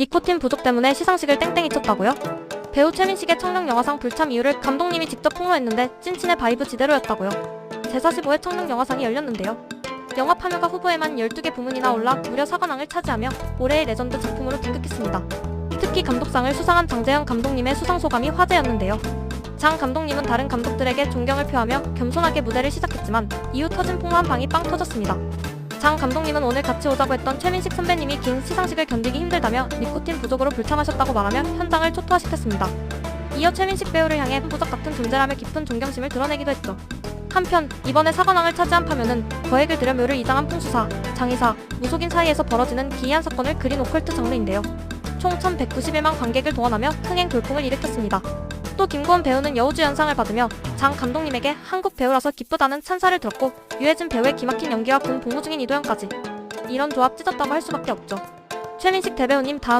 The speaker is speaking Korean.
니코틴 부족 때문에 시상식을 땡땡이 쳤다고요? 배우 최민식의 청룡 영화상 불참 이유를 감독님이 직접 폭로했는데 찐친의 바이브 지대로였다고요. 제45회 청룡 영화상이 열렸는데요. 영화 파묘가 후보에만 12개 부문이나 올라 무려 사관왕을 차지하며 올해의 레전드 작품으로 등극했습니다. 특히 감독상을 수상한 장재현 감독님의 수상 소감이 화제였는데요. 장 감독님은 다른 감독들에게 존경을 표하며 겸손하게 무대를 시작했지만 이후 터진 폭로한 방이 빵 터졌습니다. 장 감독님은 오늘 같이 오자고 했던 최민식 선배님이 긴 시상식을 견디기 힘들다며 니코틴 부족으로 불참하셨다고 말하며 현장을 초토화시켰습니다. 이어 최민식 배우를 향해 부적 같은 존재라며 깊은 존경심을 드러내기도 했죠. 한편 이번에 사관왕을 차지한 파묘는 거액을 들여 묘를 이장한 풍수사, 장의사, 무속인 사이에서 벌어지는 기이한 사건을 그린 오컬트 장르인데요. 총 1191만 관객을 동원하며 흥행 돌풍을 일으켰습니다. 또 김고은 배우는 여우주 연상을 받으며 장 감독님에게 한국 배우라서 기쁘다는 찬사를 들었고 유해진 배우의 기막힌 연기와 군 복무 중인 이도현까지 이런 조합 찢었다고 할 수밖에 없죠. 최민식 대배우님 다음